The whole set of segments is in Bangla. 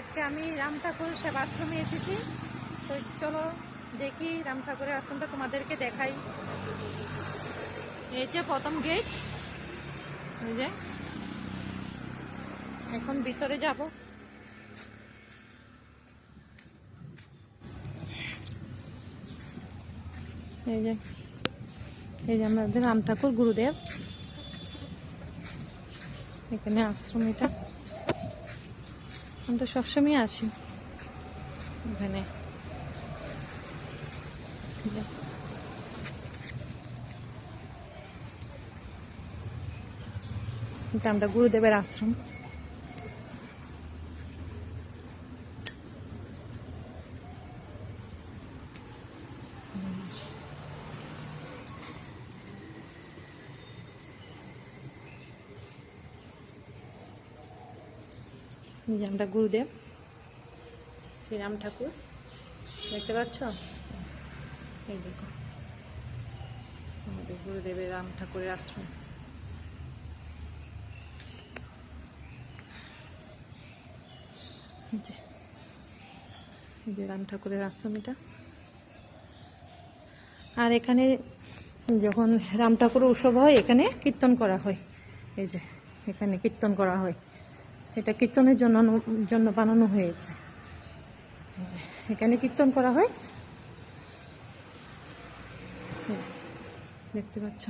আজকে আমি রাম ঠাকুর সেবাশ্রমে এসেছি। তো চলো দেখি রাম ঠাকুরের আশ্রমটা তোমাদেরকে দেখাই। এই যে প্রথম গেট। এই যে। এখন ভিতরে যাব। এই যে। এই যে আমাদের রাম ঠাকুর গুরুদেব। এখানে আশ্রম এটা। আমি তো সবসময় আসি এখানে যে। এটা আমরা গুরুদেবের আশ্রম যে আমরা গুরুদেব, শ্রীরাম ঠাকুর, দেখতে পাচ্ছ? এই দেখো, আমাদের গুরুদেবের রাম ঠাকুরের আশ্রম। যে রাম ঠাকুরের আশ্রম এটা। আর এখানে যখন রাম ঠাকুর উৎসব হয়, এখানে কীর্তন করা হয়। এই যে, এখানে কীর্তন করা হয়। এটা কীর্তনের জন্য জন্য বানানো হয়েছে। এখানে কীর্তন করা হয়। দেখতে পাচ্ছ?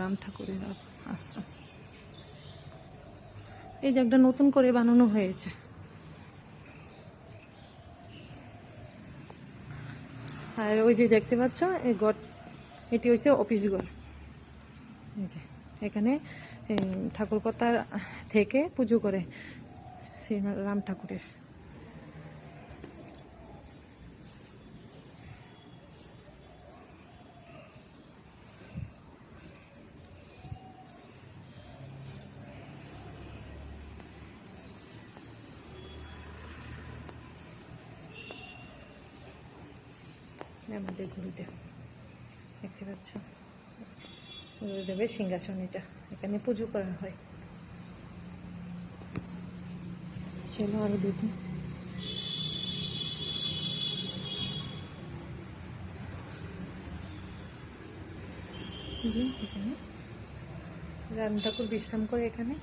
রাম ঠাকুরের আশ্রম। এই যে একটা নতুন করে বানানো হয়েছে। আর ওই যে দেখতে পাচ্ছ, এই ঘর এটি হচ্ছে অফিস ঘর। এই যে, এখানে ঠাকুর কথা থেকে পুজো করে শ্রী রাম ঠাকুরের। আমাদের গুরুদেব দেখতে পাচ্ছ? গুরুদেবের সিংহাসন এটা এখানে পুজো করা হয়। ছিল আরও দেখি। এই এখানে। রাম ঠাকুর বিশ্রাম করে এখানে।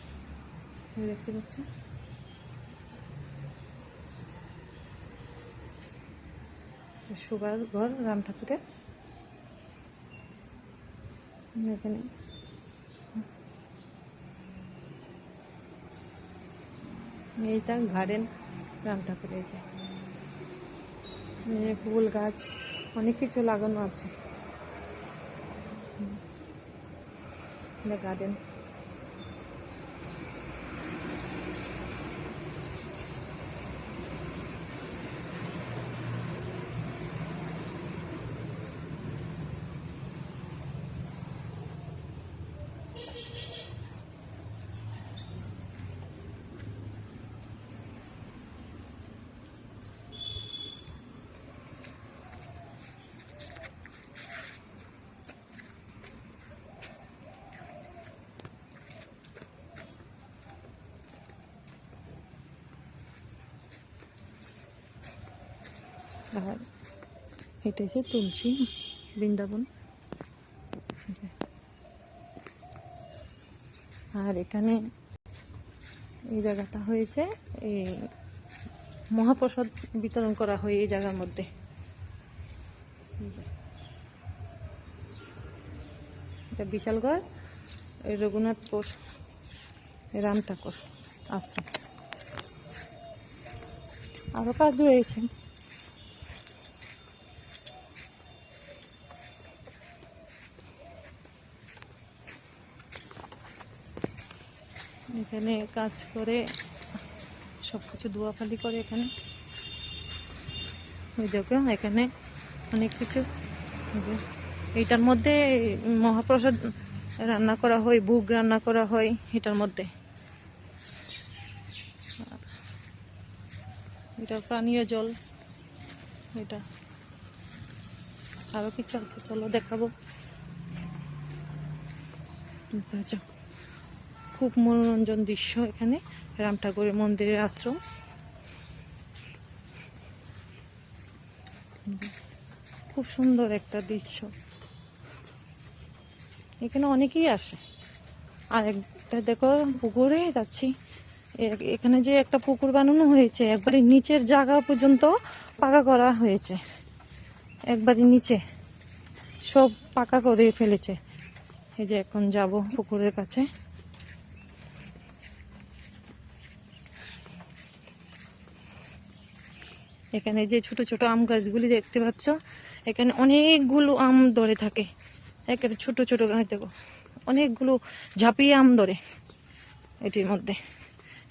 দেখতে পাচ্ছ? শোবার ঘর, রাম ঠাকুরের। এখানে। এইটা গার্ডেন রাম ঠাকুরের যে। এই ফুল গাছ, অনেক কিছু লাগানো আছে। গার্ডেন আর এটা হচ্ছে তুলসী বৃন্দাবন। আর এখানে এই জায়গাটা হয়েছে, এই মহাপ্রসাদ বিতরণ করা হয় এই জায়গার মধ্যে। এটা বিশালগড় রঘুনাথপুর রাম ঠাকুর আশ্রম আরও কাজ রয়েছে। এখানে কাজ করে সব কিছু ধোয়াখালি করে এখানে। ওই দেখো এখানে অনেক কিছু। এইটার মধ্যে মহাপ্রসাদ রান্না করা হয়, ভোগ রান্না করা হয় এটার মধ্যে। এটা পানীয় জল, এটা। আরও কিছু আছে, চলো দেখাবো। পাচ্ছ। খুব মনোরঞ্জন দৃশ্য এখানে, রাম ঠাকুরের মন্দিরের আশ্রম। খুব সুন্দর একটা দৃশ্য। এখানে অনেকেই আসে। আর একটা দেখো, পুকুরে যাচ্ছি। এখানে যে একটা পুকুর বানানো হয়েছে, একবারে নিচের জায়গা পর্যন্ত পাকা করা হয়েছে। একবারে নিচে সব পাকা করে ফেলেছে। এই যে এখন যাব পুকুরের কাছে। এখানে যে ছোট ছোট আম গাছগুলি দেখতে পাচ্ছ, এখানে অনেকগুলো আম ধরে থাকে। একেবারে ছোট ছোট গাছ দেখো, অনেকগুলো ঝাঁপিয়ে আম ধরে এটির মধ্যে।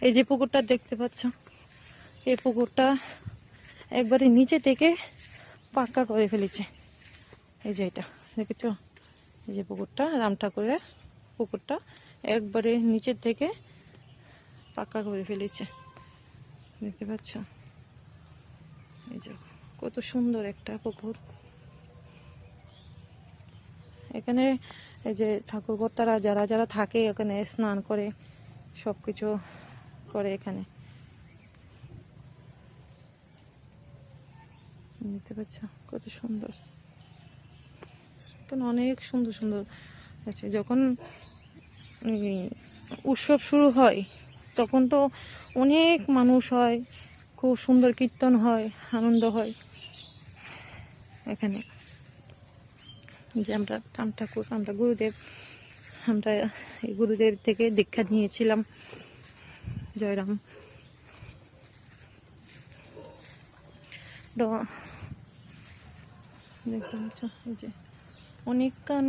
এই যে পুকুরটা দেখতে পাচ্ছ, এই পুকুরটা একবারে নিচে থেকে পাক্কা করে ফেলেছে। এই যে এটা, দেখেছ? এই যে পুকুরটা, রাম ঠাকুরের পুকুরটা একবারে নিচের থেকে পাক্কা করে ফেলেছে। দেখতে পাচ্ছ? এই যে কত সুন্দর একটা পুকুর। এখানে এই যে ঠাকুর কর্তারা যারা যারা থাকে, ওখানে স্নান করে সব কিছু করে এখানে। দেখতে পাচ্ছ কত সুন্দর। এখানে অনেক সুন্দর সুন্দর আছে। যখন উৎসব শুরু হয়, তখন তো অনেক মানুষ হয়। খুব সুন্দর কীর্তন হয়, আনন্দ হয়। এখানে যে আমরা রাম ঠাকুর, আমরা গুরুদেব, আমরা এই গুরুদেব থেকে দীক্ষা নিয়েছিলাম। জয়রাম দেখতে পাচ্ছ, এই যে অনেকক্ষণ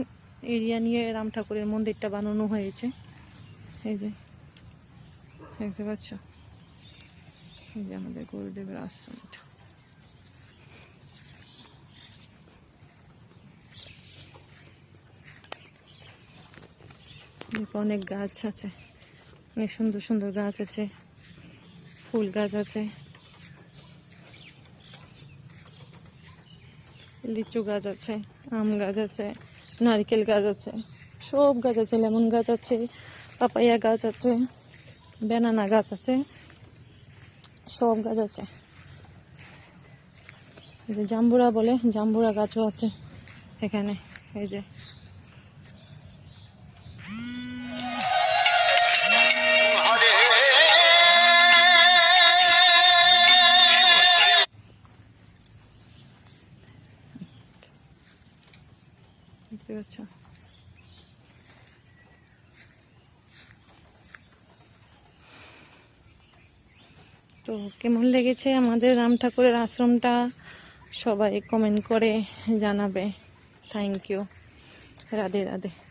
এরিয়া নিয়ে রাম ঠাকুরের মন্দিরটা বানানো হয়েছে। এই যে, দেখতে পাচ্ছ? এই যে আমাদের গুরুদেবের আশ্রমটা অনেক গাছ আছে। অনেক সুন্দর সুন্দর গাছ আছে। ফুল গাছ আছে। লিচু গাছ আছে, আম গাছ আছে, নারকেল গাছ আছে, সব গাছ আছে, লেমন গাছ আছে পাপাইয়া গাছ আছে বেনানা গাছ আছে। সব গাছ আছে। যে জাম্বুরা বলে জাম্বুরা গাছও আছে এখানে এই যে। তো কেমন লেগেছে আমাদের রাম ঠাকুরের আশ্রমটা? সবাই কমেন্ট করে জানাবে। Thank you Radhe Radhe.